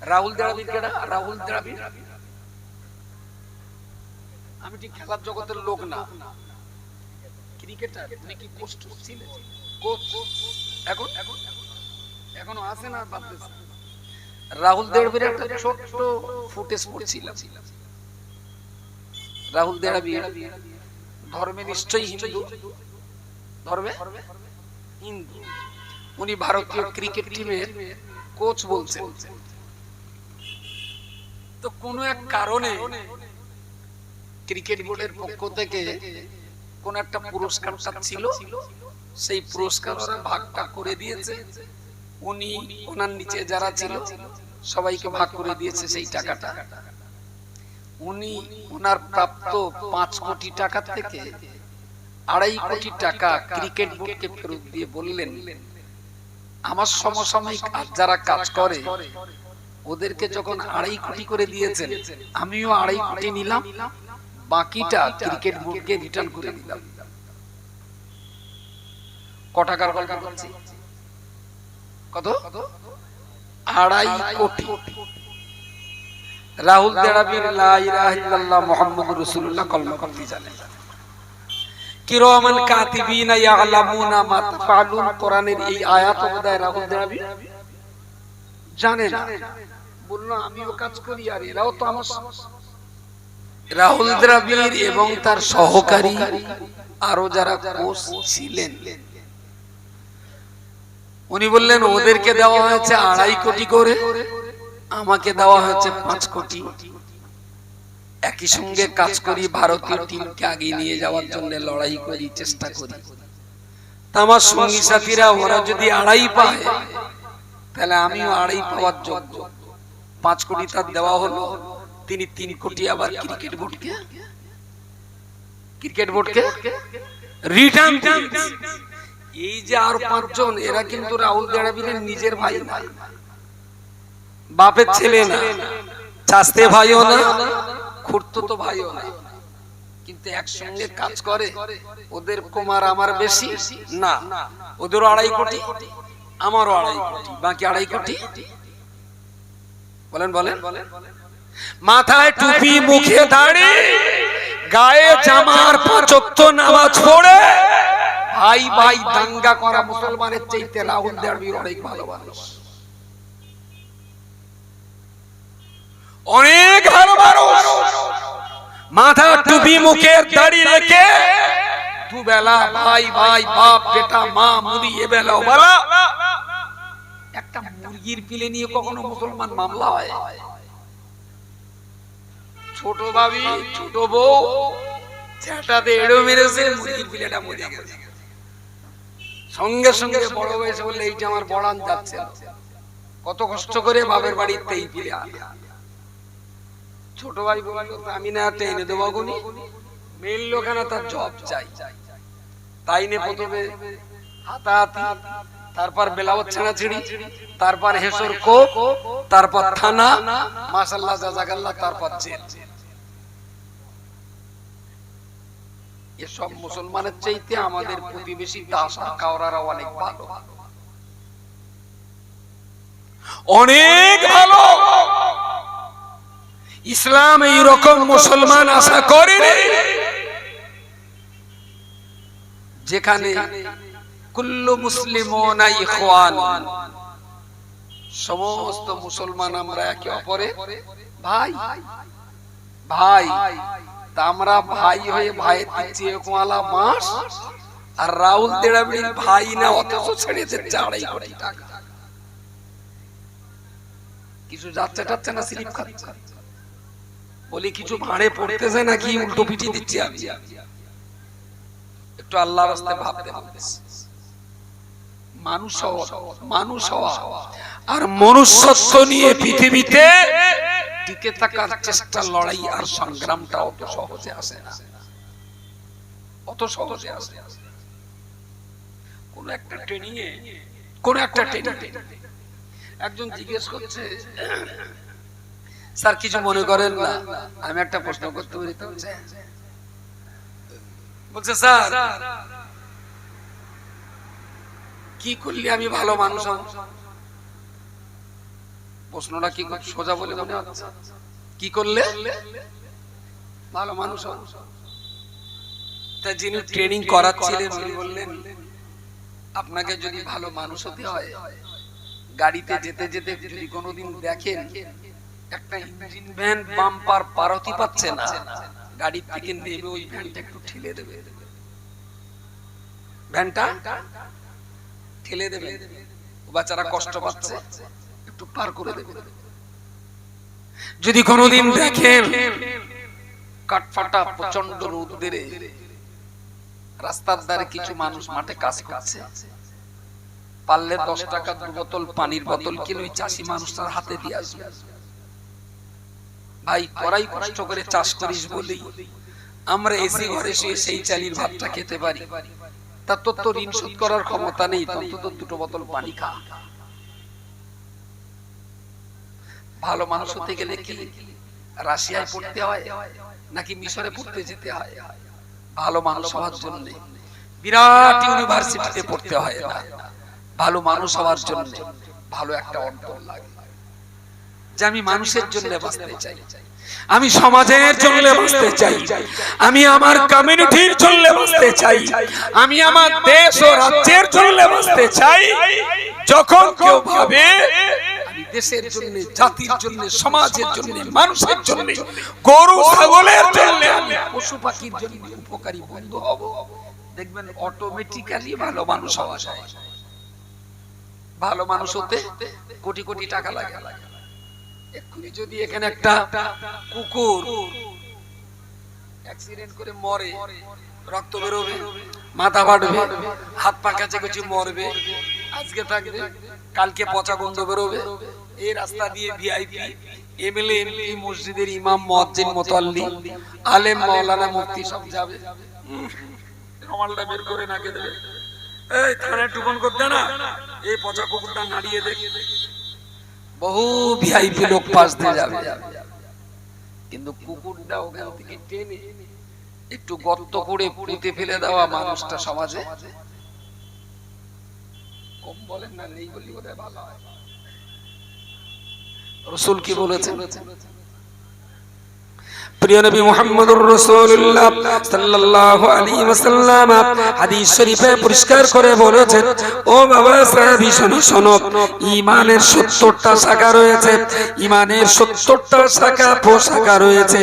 রাহুল দ্রাবিড় কেডা রাহুল দ্রাবিড়। আমি ঠিক খেলার জগতের লোক না। ক্রিকেটার, নাকি কোচ এখন এখন এখনও রাহুল একটা ফুটেজ রাহুল ধর্মে নিশ্চয়ই হিন্দু। ধর্মে? হিন্দু। উনি ভারতীয় ক্রিকেট টিমের কোচ বলছেন। তো কোনো এক কারণে ক্রিকেট বোর্ডের পক্ষ থেকে কোন একটা পুরস্কারটা ছিল, সেই পুরস্কার ভাগটা করে দিয়েছে। উনি ওনার নিচে যারা ছিল, সবাইকে ভাগ করে দিয়েছে সেই টাকাটা। উনি ওনার প্রাপ্ত পাঁচ কোটি টাকা থেকে আড়াই কোটি টাকা ক্রিকেট বোর্ডকে ফেরত দিয়ে বললেন, আমার সমসাময়িক যারা কাজ করে ওদেরকে যখন আড়াই কোটি করে দিয়েছেন, আমিও আড়াই কোটি নিলাম, বাকিটা ক্রিকেট বোর্ডকে রিটার্ন করে দিলাম। ক টাকার গল্প বলছি কত? আড়াই কোটি। রাহুল দেড়াবির ইল্লাল্লাহ রাসূলুল্লাহ কলমা পড়তে জানেন কিরামান কাতিবিনা ইয়ালামুনা মা তাফআলুন, কোরআনের এই আয়াত রাহুল দেড়াবি জানে না। বলল, আমিও কাজ করি আর এরাও তো আমার রাহুল দ্রাবিড় এবং তার সহকারী আরও যারা কোচ ছিলেন। উনি বললেন, ওদেরকে দেওয়া হয়েছে আড়াই কোটি করে, আমাকে দেওয়া হয়েছে পাঁচ কোটি। একই সঙ্গে কাজ করি, ভারতীয় টিমকে আগে নিয়ে যাওয়ার জন্য লড়াই করি, চেষ্টা করি। আমার সঙ্গী সাথীরা, ওরা যদি আড়াই পায়, তাহলে আমিও আড়াই পাওয়ার যোগ্য। পাঁচ কোটি তার দেওয়া হলো। তিনি তিন কোটি আবার ক্রিকেট বোর্ডকে? ক্রিকেট বোর্ডকে? রিটার্ন এই যে আর পাঁচজন এরা কিন্তু রাহুল দ্রাবিড়ের নিজের ভাই না। বাপের ছেলে না। চাস্তে ভাইও না খুঁড়তো তো ভাইও না। কিন্তু একসঙ্গে কাজ করে ওদের কুমার আমার বেশি না। ওদেরও আড়াই কোটি আমারও আড়াই কোটি বাকি আড়াই কোটি। বলেন বলেন। মাথায় টুপি, মুখে দাড়ি, গায়ে জামার পাঁচক্ত নামাজ পড়ে। ভাই ভাই, দাঙ্গা করা মুসলমানের চাইতে রাহুল দ্রাবিড় অনেক ভালো মানুষ। অনেক ভালো মানুষ। মাথা টুপি, মুখে দাড়ি রেখে দুবেলা ভাই ভাই, বাপ বেটা মা মুড়ি এ বেলা ও বেলা একটা মুরগির পিলে নিয়ে কখনো মুসলমান মামলা হয়? ছোট ভাবি, ছোট বউ ছেটাতে এড়ো মেরেছে পিলেটা মরে গেছে। সঙ্গে সঙ্গে বড় বললে, এইটা আমার বড়ান যাচ্ছে কত কষ্ট করে বাপের বাড়িতে এই পিলে ছোট ভাই বলল, আমি না একটা দেবো গুনি মেয়ের লোকানা তার জব চাই। তাই নে প্রথমে হাতাহাতি তারপর বেলাওয়াত ছেড়াছিড়ি তারপর হেসর কোপ তারপর থানা মাসাল্লাহ জাজাকাল্লাহ তারপর জেল। এসব মুসলমানের চাইতে আমাদের প্রতিবেশী দাস কাওরারা অনেক ভালো। অনেক ভালো। ইসলাম এই রকম মুসলমান আশা করেনি। যেখানে সমস্ত মুসলমান আমরা একে অপরে ভাই। ভাই আমরা ভাই হয়ে মাস? আর রাহুল ভাই না, অথচ ছেড়ে দিচ্ছে আড়াই কোটি টাকা। কিছু যাচ্ছে টাচ্ছে না স্লিপ খাচ্ছে। বলি, কিছু ভাঁড়ে পড়তেছে নাকি? উল্টো পিটি দিচ্ছি আমি। একটু আল্লাহ রাস্তায় ভাবতে হবে। মানুষ হওয়া মানুষ হওয়া আর মনুষ্যত্ব নিয়ে পৃথিবীতে টিকে থাকার চেষ্টা লড়াই আর সংগ্রামটা অত সহজে আসে না। অত সহজে আসে কোন একটা ট্রেনিং এ কোন একটা ট্রেনিং একজন জিজ্ঞেস করছে স্যার কিছু মনে করেন না? আমি একটা প্রশ্ন করতে পারি তো বলছে, বলছে স্যার কি করলে আমি ভালো মানুষ হব প্রশ্নটা কি সোজা বলে মনে হচ্ছে। কি করলে? ভালো মানুষ হও। তা যিনি ট্রেনিং করাচ্ছিলেন উনি বললেন, আপনাকে যদি ভালো মানুষ হতে হয়, গাড়িতে যেতে যেতে যদি কোনোদিন দেখেন, একটা ইঞ্জিন ভ্যান বাম্পার পারতি পাচ্ছে না, গাড়ির থেকে নেমে ওই ভ্যানটা একটু ঠেলে দেবে। ভ্যানটা ঠেলে দেবে। বাচ্চারা কষ্ট পাচ্ছে। একটু পার করে দেবে। যদি কোনোদিন দেখেন কাঠফাটা প্রচণ্ড রোদ্রে রাস্তার ধারে কিছু মানুষ মাঠে কাজ করছে। পারলে দশ টাকা দু বোতল পানির বোতল কিনে ওই চাষি মানুষটার হাতে দিয়ে আসবে। ভাই করাই কষ্ট করে চাষ করিস বলেই। আমরা এসি ঘরে শুয়ে সেই চালির ভাতটা খেতে পারি। তোর তো ঋণ শোধ করার ক্ষমতা নেই অন্তত দুটো বোতল পানি খা। ভালো মানুষ হতে গেলে কি রাশিয়ায় পড়তে হয় নাকি মিশরে পড়তে যেতে হয়? ভালো মানুষ হওয়ার জন্য। বিরাট ইউনিভার্সিটিতে পড়তে হয় না। ভালো মানুষ হওয়ার জন্য ভালো একটা অন্তর লাগে। যে আমি মানুষের জন্য বাঁচতে চাই। আমি সমাজের জন্য বাঁচতে চাই। আমি আমার কমিউনিটির জন্য বাঁচতে চাই। আমি আমার দেশ ও রাজ্যের জন্য বাঁচতে চাই। যখন কেউ ভাবে দেশের জন্য জাতির জন্য সমাজের জন্য মানুষের জন্য গরু ছাগলের জন্য আমি পশু পাখির জন্য উপকারী বন্ধু হব। দেখবেন অটোমেটিক্যালি ভালো মানুষ হওয়া যায়। ভালো মানুষ হতে কোটি কোটি টাকা লাগে। এক্ষুনি যদি এখানে একটা কুকুর অ্যাক্সিডেন্ট করে মরে, রক্ত বেরোবে, মাথা ফাটবে, হাত পা কাছে কিছু মরবে, আজকে থাকবে, কালকে পচা গন্ধ বেরোবে, এই রাস্তা দিয়ে ভিআইপি এমএলএ এমপি মসজিদের ইমাম মুয়াজ্জিন মুতাল্লি, আলেম, মাওলানা মুফতি সব যাবে। রমালটা বের করে নাকে দেবে। এই, থানায় টুপন করতে না। এই পচা কুকুরটা নাড়িয়ে দেখ বহু ভিআইপি লোক পাশ দিয়ে যাবে। কিন্তু কুকুরটা ওখান থেকে টেনে একটু গর্ত করে পুঁতে ফেলে দেওয়া মানুষটা সমাজে। কম বলেন না, নেই বলি বোধহয় ভালো হয়। রসুল কি বলেছেন? প্রিয় নবী মুহাম্মদুর রাসূলুল্লাহ সাল্লাল্লাহু আলাইহি ওয়াসাল্লাম হাদিস শরীফে পরিষ্কার করে বলেছেন, ও বাবা সাহাবী ঈমানের 70টা শাখা রয়েছে, ঈমানের 70টা শাখা রয়েছে।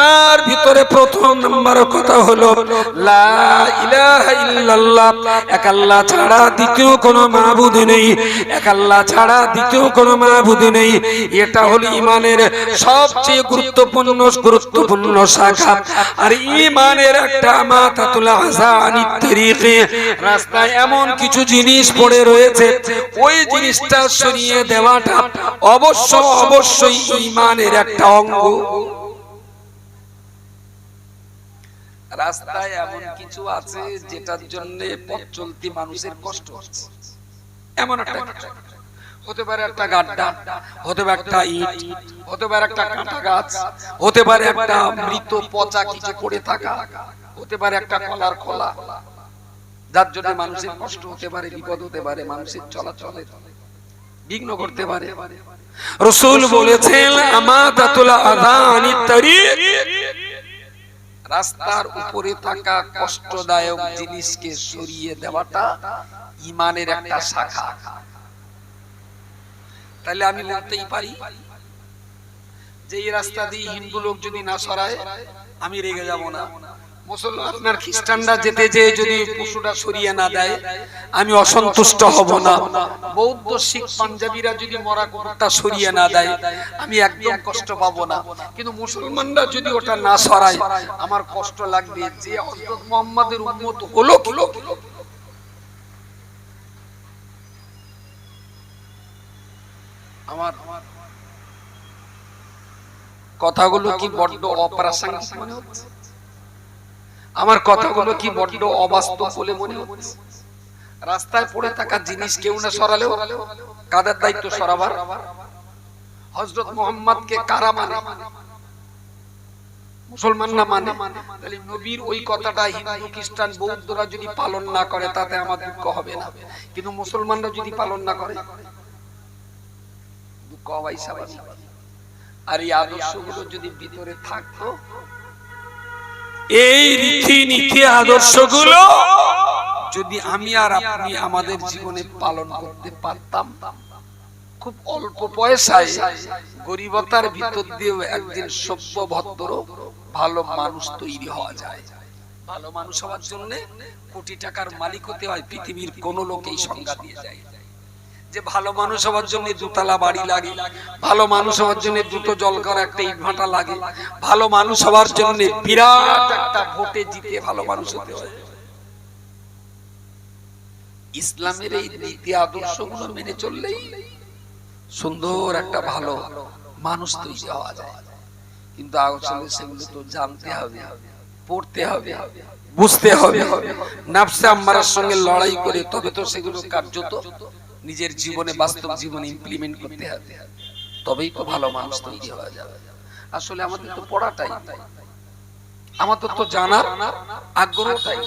তার ভিতরে প্রথম নম্বর কথা হলো, লা ইলাহা ইল্লাল্লাহ। এক আল্লাহ ছাড়া দ্বিতীয় কোনো মাবুদ নেই, এক আল্লাহ ছাড়া দ্বিতীয় কোনো মাবুদ নেই। এটা হলো ঈমানের সবচেয়ে গুরুত্বপূর্ণ গুরুত্বপূর্ণ শাখা। আর ঈমানের একটা মাথাতুল আযানি তরিকে রাস্তায় এমন কিছু জিনিস পড়ে রয়েছে ওই জিনিসটা সরিয়ে দেওয়াটা অবশ্য অবশ্যই ঈমানের একটা অঙ্গ। রাস্তায় এমন কিছু আছে যেটার জন্য পথ চলতি মানুষের কষ্ট হচ্ছে। এমন একটা। হতে পারে একটা গাড্ডা, হতে পারে একটা ইট, হতে পারে একটা কাঁটা গাছ, হতে পারে একটা মৃত পচা কিছু পড়ে থাকা, হতে পারে একটা কলার খোলা। যার জন্য মানুষের কষ্ট হতে পারে, বিপদ হতে পারে, মানুষের চলাচলে বিঘ্ন করতে পারে। রসুল বলেছেন তরিক রাস্তার উপরে থাকা কষ্টদায়ক জিনিসকে সরিয়ে দেওয়াটা ইমানের একটা শাখা। তাহলে আমি বলতেই পারি যে এই রাস্তা দিয়ে হিন্দু লোক যদি না সরায়, আমি রেগে যাব না। অসন্তুষ্ট হব না। বৌদ্ধ, শিখ যদি মরা সরিয়ে না দেয়, আমি কষ্ট না। কিন্তু মুসলমানরা যদি ওটা না সরায়, আমার কষ্ট লাগবে। যে হযরত মুহাম্মাদের হলো আমার কথাগুলো কি বড্ড অপ্রাসঙ্গিক মনে হচ্ছে? আমার কথাগুলো কি বড্ড অবাস্তব বলে মনে হচ্ছে? রাস্তায় পড়ে থাকা জিনিস কেউ না সরালেও কাদের দায়িত্ব সরাবার? হজরত মোহাম্মদকে কারা মানে? মুসলমান না মানে? তাহলে নবীর ওই কথাটা হিন্দু খ্রিস্টান বৌদ্ধরা যদি পালন না করে তাতে আমার দুঃখ হবে না। কিন্তু মুসলমানরা যদি পালন না করে দুঃখ কবাই স্বাভাবিক আর এই আদর্শগুলো যদি ভিতরে থাকতো এই রীতিনীতি আদর্শগুলো যদি আমি আর আপনি আমাদের জীবনে পালন করতে পারতাম খুব অল্প পয়সায় গরিবতার ভিতর দিয়েও একদিন সভ্য ভদ্র ভালো মানুষ তৈরি হওয়া যায়। ভালো মানুষ হওয়ার জন্য কোটি টাকার মালিক হতে হয় পৃথিবীর কোন লোকেই সংজ্ঞা দিয়ে যায় যে ভালো মানুষ হওয়ার জন্য দুতলা বাড়ি লাগে, ভালো মানুষ হওয়ার জন্য দুটো জল করা একটা ইট ভাটা লাগে, ভালো মানুষ হওয়ার জন্য বিরাট একটা ভোটে জিতে ভালো মানুষ হতে হয়। ইসলামের এই নীতি আদর্শগুলো মেনে চললেই সুন্দর একটা ভালো মানুষ তৈরি হওয়া যায়। কিন্তু সেগুলো তো জানতে হবে, পড়তে হবে, বুঝতে হবে। নাফসে আম্মারার সঙ্গে লড়াই করে তবে তো সেগুলো কার্যত নিজের জীবনে বাস্তব জীবনে ইমপ্লিমেন্ট করতে হবে। তবেই তো ভালো মানুষ তৈরি হওয়া যাবে। আসলে আমাদের তো পড়াটাই। আমাদের তো জানার আগ্রহটাই।